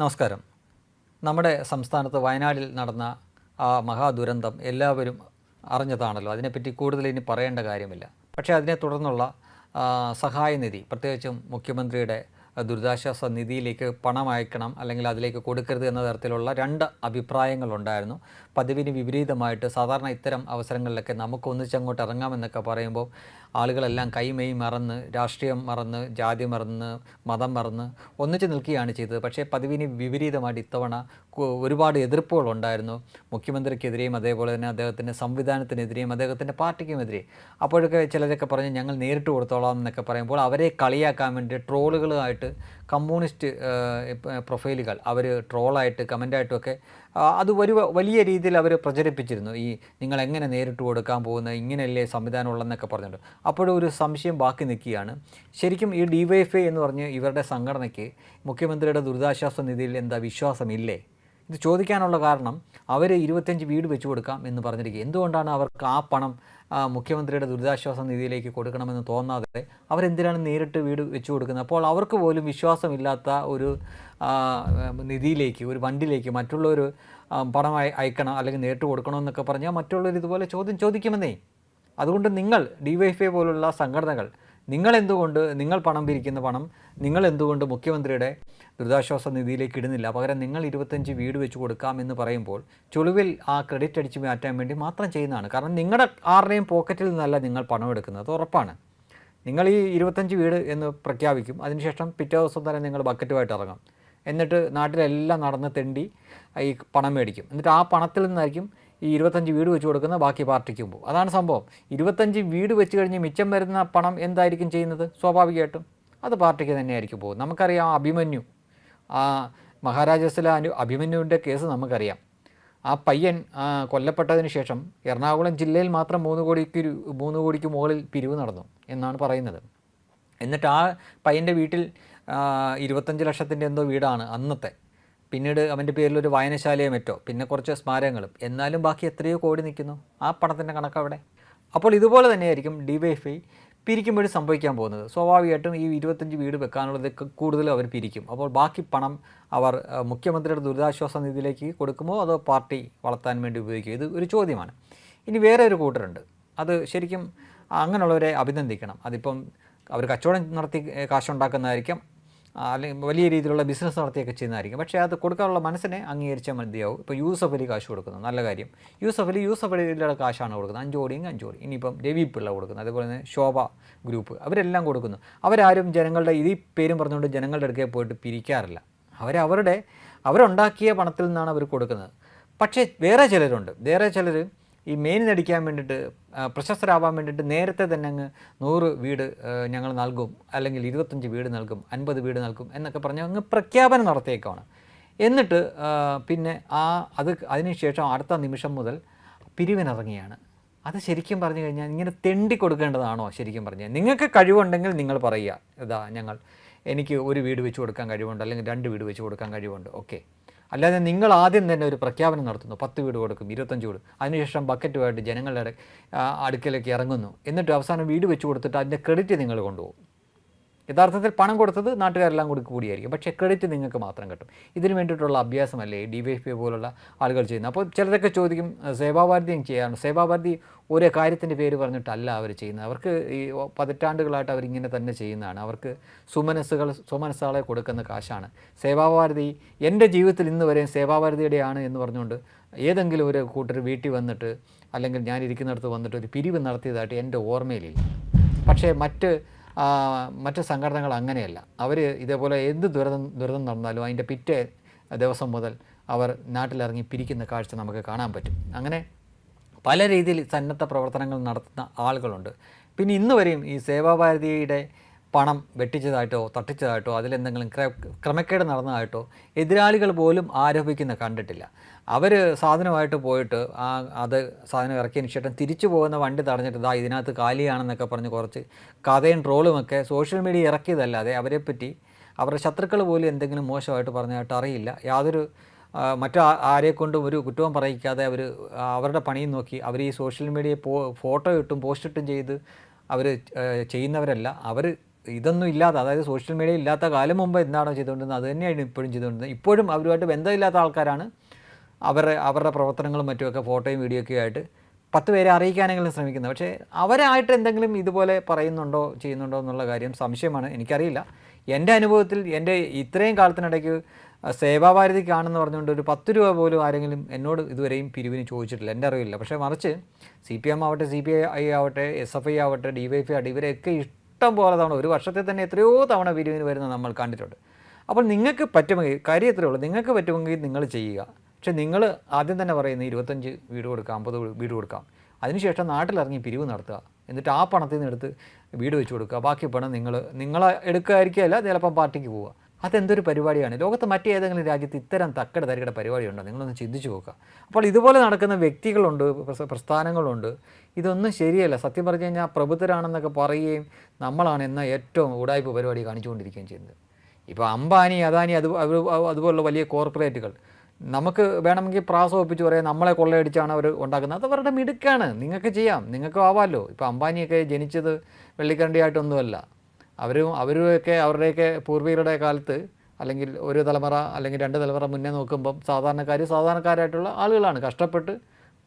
നമസ്കാരം. നമ്മുടെ സംസ്ഥാനത്ത് വയനാടിൽ നടന്ന ആ മഹാദുരന്തം എല്ലാവരും അറിഞ്ഞതാണല്ലോ. അതിനെപ്പറ്റി കൂടുതൽ ഇനി പറയേണ്ട കാര്യമില്ല. പക്ഷേ അതിനെ തുടർന്നുള്ള സഹായനിധി പ്രത്യേകിച്ചും മുഖ്യമന്ത്രിയുടെ ദുരിതാശ്വാസ നിധിയിലേക്ക് പണം അയക്കണം അല്ലെങ്കിൽ അതിലേക്ക് കൊടുക്കരുത് എന്ന തരത്തിലുള്ള രണ്ട് അഭിപ്രായങ്ങളുണ്ടായിരുന്നു. പതിവിന് വിപരീതമായിട്ട് സാധാരണ ഇത്തരം അവസരങ്ങളിലൊക്കെ നമുക്ക് ഒന്നിച്ചങ്ങോട്ട് ഇറങ്ങാമെന്നൊക്കെ പറയുമ്പോൾ ആളുകളെല്ലാം കൈമെയ് മറന്ന് രാഷ്ട്രീയം മറന്ന് ജാതി മറന്ന് മതം മറന്ന് ഒന്നിച്ച് നിൽക്കുകയാണ് ചെയ്തത്. പക്ഷേ പതിവിന് വിപരീതമായിട്ട് ഇത്തവണ ഒരുപാട് എതിർപ്പുകളുണ്ടായിരുന്നു. മുഖ്യമന്ത്രിക്കെതിരെയും അതേപോലെ തന്നെ അദ്ദേഹത്തിന്റെ സംവിധാനത്തിനെതിരെയും അദ്ദേഹത്തിന്റെ പാർട്ടിക്കുമെതിരെ. അപ്പോഴൊക്കെ ചിലരൊക്കെ പറഞ്ഞ് ഞങ്ങൾ നേരിട്ട് കൊടുത്തോളാം എന്നൊക്കെ പറയുമ്പോൾ അവരെ കളിയാക്കാൻ വേണ്ടി ട്രോളുകളുമായിട്ട് കമ്മ്യൂണിസ്റ്റ് പ്രൊഫൈലുകൾ അവർ ട്രോളായിട്ട് കമന്റായിട്ടുമൊക്കെ അത് ഒരു വലിയ രീതിയിൽ അവർ പ്രചരിപ്പിച്ചിരുന്നു. ഈ നിങ്ങൾ എങ്ങനെ നേരിട്ട് കൊടുക്കാൻ പോകുന്നത് ഇങ്ങനെയല്ലേ സംവിധാനം ഉള്ളതെന്നൊക്കെ പറഞ്ഞിട്ടുണ്ട് അപ്പോഴും ഒരു സംശയം ബാക്കി നിൽക്കുകയാണ്. ശരിക്കും ഈ ഡി വൈ എഫ് എന്ന് പറഞ്ഞ് ഇവരുടെ സംഘടനയ്ക്ക് മുഖ്യമന്ത്രിയുടെ ദുരിതാശ്വാസ നിധിയിൽ എന്താ വിശ്വാസമില്ലേ? ഇത് ചോദിക്കാനുള്ള കാരണം അവർ ഇരുപത്തഞ്ച് വീട് വെച്ചു കൊടുക്കാം എന്ന് പറഞ്ഞിരിക്കുക. എന്തുകൊണ്ടാണ് അവർക്ക് ആ പണം മുഖ്യമന്ത്രിയുടെ ദുരിതാശ്വാസ നിധിയിലേക്ക് കൊടുക്കണമെന്ന് തോന്നാതെ അവരെന്തിനാണ് നേരിട്ട് വീട് വെച്ചു കൊടുക്കുന്നത്? അപ്പോൾ അവർക്ക് പോലും വിശ്വാസമില്ലാത്ത ഒരു നിധിയിലേക്ക് ഒരു വണ്ടിയിലേക്ക് മറ്റുള്ളവർ പണം അയ- അയക്കണം അല്ലെങ്കിൽ നേരിട്ട് കൊടുക്കണമെന്നൊക്കെ പറഞ്ഞാൽ മറ്റുള്ളവർ ഇതുപോലെ ചോദ്യം ചോദിക്കുമെന്നേ. അതുകൊണ്ട് നിങ്ങൾ ഡി പോലുള്ള സംഘടനകൾ നിങ്ങൾ എന്തുകൊണ്ട് നിങ്ങൾ പണം പിരിക്കുന്ന പണം നിങ്ങൾ എന്തുകൊണ്ട് മുഖ്യമന്ത്രിയുടെ ദുരിതാശ്വാസ നിധിയിലേക്ക് ഇടുന്നില്ല? പകരം നിങ്ങൾ ഇരുപത്തഞ്ച് വീട് വെച്ച് കൊടുക്കാം എന്ന് പറയുമ്പോൾ ചുളിവിൽ ആ ക്രെഡിറ്റ് അടിച്ച് മാറ്റാൻ വേണ്ടി മാത്രം ചെയ്യുന്നതാണ്. കാരണം നിങ്ങളുടെ ആരുടെയും പോക്കറ്റിൽ നിന്നല്ല നിങ്ങൾ പണം എടുക്കുന്നത്. ഉറപ്പാണ്. നിങ്ങൾ ഈ ഇരുപത്തഞ്ച് വീട് എന്ന് പ്രഖ്യാപിക്കും. അതിനുശേഷം പിറ്റേ ദിവസം തന്നെ നിങ്ങൾ ബക്കറ്റുമായിട്ട് ഇറങ്ങും. എന്നിട്ട് നാട്ടിലെല്ലാം നടന്ന് തെണ്ടി ഈ പണം മേടിക്കും. എന്നിട്ട് ആ പണത്തിൽ നിന്നായിരിക്കും ഈ ഇരുപത്തഞ്ച് വീട് വെച്ച് കൊടുക്കുന്ന ബാക്കി പാർട്ടിക്കും പോകും. അതാണ് സംഭവം. ഇരുപത്തഞ്ച് വീട് വെച്ച് കഴിഞ്ഞ് മിച്ചം വരുന്ന പണം എന്തായിരിക്കും ചെയ്യുന്നത്? സ്വാഭാവികമായിട്ടും അത് പാർട്ടിക്ക് തന്നെയായിരിക്കും പോകും. നമുക്കറിയാം അഭിമന്യു. ആ മഹാരാജാസിലെ അനു അഭിമന്യുവിന്റെ കേസ് നമുക്കറിയാം. ആ പയ്യൻ കൊല്ലപ്പെട്ടതിന് ശേഷം എറണാകുളം ജില്ലയിൽ മാത്രം മൂന്ന് കോടിക്ക് മൂന്ന് കോടിക്ക് മുകളിൽ പിരിവ് നടന്നു എന്നാണ് പറയുന്നത്. എന്നിട്ട് ആ പയ്യന്റെ വീട്ടിൽ ഇരുപത്തഞ്ച് ലക്ഷത്തിന്റെ എന്തോ വീടാണ് അന്നത്തെ. പിന്നീട് അവന്റെ പേരിൽ ഒരു വായനശാലയോ മറ്റോ പിന്നെ കുറച്ച് സ്മാരകങ്ങളും. എന്നാലും ബാക്കി എത്രയോ കോടി നിൽക്കുന്നു. ആ പണത്തിന്റെ കണക്ക് അവിടെ. അപ്പോൾ ഇതുപോലെ തന്നെയായിരിക്കും ഡിവൈഎഫ്ഐ പിരിക്കുമ്പോഴും സംഭവിക്കാൻ പോകുന്നത്. സ്വാഭാവികമായിട്ടും ഈ ഇരുപത്തഞ്ച് വീട് വെക്കാനുള്ളത് കൂടുതലും അവർ പിരിക്കും. അപ്പോൾ ബാക്കി പണം അവർ മുഖ്യമന്ത്രിയുടെ ദുരിതാശ്വാസ നിധിയിലേക്ക് കൊടുക്കുമോ അതോ പാർട്ടി വളർത്താൻ വേണ്ടി ഉപയോഗിക്കുമോ? ഇത് ഒരു ചോദ്യമാണ്. ഇനി വേറെ ഒരു കൂട്ടരുണ്ട്. അത് ശരിക്കും അങ്ങനെയുള്ളവരെ അഭിനന്ദിക്കണം. അതിപ്പം അവർ കച്ചവടം നടത്തി കാശുണ്ടാക്കുന്നതായിരിക്കാം. അല്ലെങ്കിൽ വലിയ രീതിയിലുള്ള ബിസിനസ് നടത്തിയൊക്കെ ചെയ്യുന്നതായിരിക്കും. പക്ഷേ അത് കൊടുക്കാനുള്ള മനസ്സിനെ അംഗീകരിച്ചാൽ മതിയാവും. ഇപ്പോൾ യൂസഫ് അലി കാശ് കൊടുക്കുന്നു. നല്ല കാര്യം. യൂസഫ് അലി യൂസഫ് അലിയുടെ കാശാണ് കൊടുക്കുന്നത്. അഞ്ച് കോടിയും അഞ്ച് കോടി ഇനിയിപ്പം രവി പിള്ള കൊടുക്കുന്നത് അതുപോലെ തന്നെ ശോഭ ഗ്രൂപ്പ് അവരെല്ലാം കൊടുക്കുന്നു. അവരാരും ജനങ്ങളുടെ ഈ പേരും പറഞ്ഞുകൊണ്ട് ജനങ്ങളുടെ അടുക്കെ പോയിട്ട് പിരിക്കാറില്ല. അവരവരുടെ അവരുണ്ടാക്കിയ പണത്തിൽ നിന്നാണ് അവർ കൊടുക്കുന്നത്. പക്ഷേ വേറെ ചിലരുണ്ട്. വേറെ ചിലർ ഈ മെയിൻ നടിക്കാൻ വേണ്ടിയിട്ട് പ്രശസ്തരാവാൻ വേണ്ടിയിട്ട് നേരത്തെ തന്നെ അങ്ങ് നൂറ് വീട് ഞങ്ങൾ നൽകും അല്ലെങ്കിൽ ഇരുപത്തഞ്ച് വീട് നൽകും അൻപത് വീട് നൽകും എന്നൊക്കെ പറഞ്ഞ് അങ്ങ് പ്രഖ്യാപനം നടത്തിയേക്കാണ്. എന്നിട്ട് പിന്നെ ആ അത് അതിനുശേഷം അടുത്ത നിമിഷം മുതൽ പിരിവിനിറങ്ങിയാണ്. അത് ശരിക്കും പറഞ്ഞു കഴിഞ്ഞാൽ ഇങ്ങനെ തെണ്ടി കൊടുക്കേണ്ടതാണോ ശരിക്കും പറഞ്ഞാൽ? നിങ്ങൾക്ക് കഴിവുണ്ടെങ്കിൽ നിങ്ങൾ പറയുക. ഇതാ ഞങ്ങൾ എനിക്ക് ഒരു വീട് വെച്ച് കൊടുക്കാൻ കഴിവുണ്ട് അല്ലെങ്കിൽ രണ്ട് വീട് വെച്ച് കൊടുക്കാൻ കഴിവുണ്ട്. ഓക്കെ. അല്ലാതെ നിങ്ങൾ ആദ്യം തന്നെ ഒരു പ്രഖ്യാപനം നടത്തുന്നു. പത്ത് വീട് കൊടുക്കും ഇരുപത്തഞ്ച് വീട്. അതിനുശേഷം ബക്കറ്റുമായിട്ട് ജനങ്ങളുടെ അടുക്കലേക്ക് ഇറങ്ങുന്നു. എന്നിട്ട് അവസാനം വീട് വെച്ച് കൊടുത്തിട്ട് അതിന്റെ ക്രെഡിറ്റ് നിങ്ങൾ കൊണ്ടുപോകും. യഥാർത്ഥത്തിൽ പണം കൊടുത്തത് നാട്ടുകാരെല്ലാം കൂടി കൂടിയായിരിക്കും. പക്ഷേ ക്രെഡിറ്റ് നിങ്ങൾക്ക് മാത്രം കിട്ടും. ഇതിന് വേണ്ടിയിട്ടുള്ള അഭ്യാസമല്ലേ ഡി വൈ എഫ് പോലുള്ള ആളുകൾ ചെയ്യുന്നത്? അപ്പോൾ ചിലരൊക്കെ ചോദിക്കും സേവാഭാരതിയും ചെയ്യാറുണ്ട് സേവാഭാരതി ഒരേ കാര്യത്തിന്റെ പേര് പറഞ്ഞിട്ടല്ല അവർ ചെയ്യുന്നത്. അവർക്ക് ഈ പതിറ്റാണ്ടുകളായിട്ട് അവരിങ്ങനെ തന്നെ ചെയ്യുന്നതാണ്. അവർക്ക് സുമനസ്സുകൾ സുമനസ്സുകളെ കൊടുക്കുന്ന കാശാണ്. സേവാഭാരതി എന്റെ ജീവിതത്തിൽ ഇന്ന് വരെ സേവാഭാരതിയുടെയാണ് എന്ന് പറഞ്ഞുകൊണ്ട് ഏതെങ്കിലും ഒരു കൂട്ടർ വീട്ടിൽ വന്നിട്ട് അല്ലെങ്കിൽ ഞാൻ ഇരിക്കുന്നിടത്ത് വന്നിട്ട് ഒരു പിരിവ് നടത്തിയതായിട്ട് എന്റെ ഓർമ്മയിലില്ല. പക്ഷേ മറ്റ് മറ്റ് സംഘടനകൾ അങ്ങനെയല്ല. അവർ ഇതേപോലെ എന്ത് ദുരിതം ദുരിതം നടന്നാലും അതിന്റെ പിറ്റേ ദിവസം മുതൽ അവർ നാട്ടിലിറങ്ങി പിരിക്കുന്ന കാഴ്ച നമുക്ക് കാണാൻ പറ്റും. അങ്ങനെ പല രീതിയിൽ സന്നദ്ധ പ്രവർത്തനങ്ങൾ നടത്തുന്ന ആളുകളുണ്ട്. പിന്നെ ഇന്ന് വരെയും ഈ സേവാഭാരതിയുടെ പണം വെട്ടിച്ചതായിട്ടോ തട്ടിച്ചതായിട്ടോ അതിലെന്തെങ്കിലും ക്ര ക്രമക്കേട് നടന്നതായിട്ടോ എതിരാളികൾ പോലും ആരോപിക്കുന്ന കണ്ടിട്ടില്ല. അവർ സാധനമായിട്ട് പോയിട്ട് ആ അത് സാധനം ഇറക്കിയതിന് ശേഷം തിരിച്ചു പോകുന്ന വണ്ടി തടഞ്ഞിട്ട് ഇതാ ഇതിനകത്ത് കാലിയാണെന്നൊക്കെ പറഞ്ഞ് കുറച്ച് കഥയും ട്രോളുമൊക്കെ സോഷ്യൽ മീഡിയ ഇറക്കിയതല്ലാതെ അവരെപ്പറ്റി അവരുടെ ശത്രുക്കൾ പോലും എന്തെങ്കിലും മോശമായിട്ട് പറഞ്ഞതായിട്ട് അറിയില്ല. യാതൊരു മറ്റു ആരെക്കൊണ്ടും ആരെ കൊണ്ടും ഒരു കുറ്റവും പറയിക്കാതെ അവർ അവരുടെ പണിയും നോക്കി അവർ ഈ സോഷ്യൽ മീഡിയയിൽ പോ ഫോട്ടോ ഇട്ടും പോസ്റ്റ് ഇട്ടും ചെയ്ത് അവർ ചെയ്യുന്നവരല്ല. അവർ ഇതൊന്നും ഇല്ലാത്ത അതായത് സോഷ്യൽ മീഡിയ ഇല്ലാത്ത കാലം മുമ്പ് എന്താണോ ചെയ്തുകൊണ്ടിരുന്നത് അത് തന്നെയാണ് ഇപ്പോഴും ചെയ്തുകൊണ്ടിരുന്നത്. ഇപ്പോഴും അവരുമായിട്ട് ബന്ധമില്ലാത്ത ആൾക്കാരാണ്. അവരുടെ അവരുടെ പ്രവർത്തനങ്ങളും മറ്റുമൊക്കെ ഫോട്ടോയും വീഡിയോ ഒക്കെ ആയിട്ട് പത്ത് പേരെ അറിയിക്കാനെങ്കിലും ശ്രമിക്കുന്നത്. പക്ഷേ അവരായിട്ട് എന്തെങ്കിലും ഇതുപോലെ പറയുന്നുണ്ടോ ചെയ്യുന്നുണ്ടോ എന്നുള്ള കാര്യം സംശയമാണ്. എനിക്കറിയില്ല. എന്റെ അനുഭവത്തിൽ എന്റെ ഇത്രയും കാലത്തിനിടയ്ക്ക് സേവാഭാരതി കാണുമെന്ന് പറഞ്ഞുകൊണ്ട് ഒരു പത്ത് രൂപ പോലും ആരെങ്കിലും എന്നോട് ഇതുവരെയും പിരിവിന് ചോദിച്ചിട്ടില്ല. എന്റെ അറിവില്ല. പക്ഷേ മറിച്ച് സി പി എം ആവട്ടെ സി പി ഐ ആവട്ടെ എസ് എഫ് ഐ ആവട്ടെ ഡി വൈ എഫ് ഐ ആവട്ടെ ഇവരെയൊക്കെ ഇഷ്ടം പോലെ തവണ ഒരു വർഷത്തിൽ തന്നെ എത്രയോ തവണ പിരിവിന് വരുന്നത് നമ്മൾ കണ്ടിട്ടുണ്ട്. അപ്പോൾ നിങ്ങൾക്ക് പറ്റുമെങ്കിൽ കാര്യം എത്രയേ ഉള്ളൂ. നിങ്ങൾക്ക് പറ്റുമെങ്കിൽ നിങ്ങൾ ചെയ്യുക. പക്ഷേ നിങ്ങൾ ആദ്യം തന്നെ പറയുന്ന ഇരുപത്തഞ്ച് വീട് കൊടുക്കാം അമ്പത് വീട് കൊടുക്കാം. അതിനുശേഷം നാട്ടിലിറങ്ങി പിരിവ് നടത്തുക. എന്നിട്ട് ആ പണത്തിൽ നിന്ന് എടുത്ത് വീട് വെച്ച് കൊടുക്കുക. ബാക്കി പണം നിങ്ങൾ നിങ്ങളെ എടുക്കുകയായിരിക്കുകയല്ല ചിലപ്പം പാർട്ടിക്ക് പോവുക. അതെന്തൊരു പരിപാടിയാണ്? ലോകത്ത് മറ്റേതെങ്കിലും രാജ്യത്ത് ഇത്തരം തക്കട തരികട പരിപാടിയുണ്ടോ? നിങ്ങളൊന്ന് ചിന്തിച്ചു നോക്കുക. അപ്പോൾ ഇതുപോലെ നടക്കുന്ന വ്യക്തികളുണ്ട് പ്രസ്ഥാനങ്ങളുണ്ട്. ഇതൊന്നും ശരിയല്ല. സത്യം പറഞ്ഞു കഴിഞ്ഞാൽ പ്രബുദ്ധരാണെന്നൊക്കെ പറയുകയും നമ്മളാണ് എന്ന ഏറ്റവും ഉടായ്പ പരിപാടി കാണിച്ചുകൊണ്ടിരിക്കുകയും ചെയ്യുന്നത്. ഇപ്പോൾ അംബാനി അദാനി അത് അത് അതുപോലുള്ള വലിയ കോർപ്പറേറ്റുകൾ നമുക്ക് വേണമെങ്കിൽ പ്രാസം ഒപ്പിച്ച് പറയാം നമ്മളെ കൊള്ളയടിച്ചാണ് അവർ ഉണ്ടാക്കുന്നത്. അത് അവരുടെ മിടുക്കാണ്. നിങ്ങൾക്ക് ചെയ്യാം. നിങ്ങൾക്കും ആവാമല്ലോ. ഇപ്പോൾ അംബാനിയൊക്കെ ജനിച്ചത് വെള്ളിക്കരണ്ടിയായിട്ടൊന്നുമല്ല. അവരും അവരുമൊക്കെ അവരുടെയൊക്കെ പൂർവികരുടെ കാലത്ത് അല്ലെങ്കിൽ ഒരു തലമുറ അല്ലെങ്കിൽ രണ്ട് തലമുറ മുന്നേ നോക്കുമ്പം സാധാരണക്കാർ സാധാരണക്കാരായിട്ടുള്ള ആളുകളാണ്. കഷ്ടപ്പെട്ട്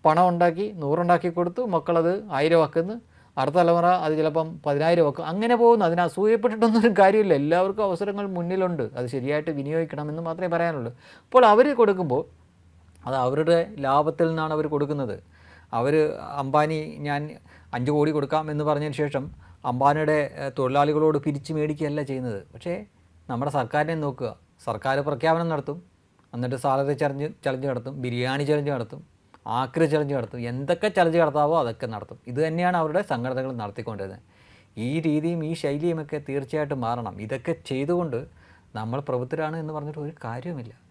പണം ഉണ്ടാക്കി നൂറുണ്ടാക്കി കൊടുത്തു മക്കളത് ആയിരം ആക്കുന്നു. അടുത്ത തലമുറ അത് ചിലപ്പം പതിനായിരം ആക്കും. അങ്ങനെ പോകുന്നു. അതിന് അസൂയപ്പെട്ടിട്ടൊന്നും കാര്യമില്ല. എല്ലാവർക്കും അവസരങ്ങൾ മുന്നിലുണ്ട്. അത് ശരിയായിട്ട് വിനിയോഗിക്കണമെന്ന് മാത്രമേ പറയാനുള്ളൂ. അപ്പോൾ അവർ കൊടുക്കുമ്പോൾ അത് അവരുടെ ലാഭത്തിൽ നിന്നാണ് അവർ കൊടുക്കുന്നത്. അവർ അംബാനി ഞാൻ അഞ്ച് കോടി കൊടുക്കാം എന്ന് പറഞ്ഞതിന് ശേഷം അംബാനിയുടെ തൊഴിലാളികളോട് പിരിച്ചു മേടിക്കുകയല്ല ചെയ്യുന്നത്. പക്ഷേ നമ്മുടെ സർക്കാരിനെ നോക്കുക. സർക്കാർ പ്രഖ്യാപനം നടത്തും. എന്നിട്ട് സാലറി ചലഞ്ച് ചലഞ്ച് നടത്തും. ബിരിയാണി ചലഞ്ച് നടത്തും. ആക്രി ചലഞ്ച് നടത്തും. എന്തൊക്കെ ചലഞ്ച് നടത്താവോ അതൊക്കെ നടത്തും. ഇത് തന്നെയാണ് അവരുടെ സംഘടനകൾ നടത്തിക്കൊണ്ടിരുന്നത്. ഈ രീതിയും ഈ ശൈലിയുമൊക്കെ തീർച്ചയായിട്ടും മാറണം. ഇതൊക്കെ ചെയ്തുകൊണ്ട് നമ്മൾ പ്രബുദ്ധരാണ് എന്ന് പറഞ്ഞിട്ട് ഒരു കാര്യവുമില്ല.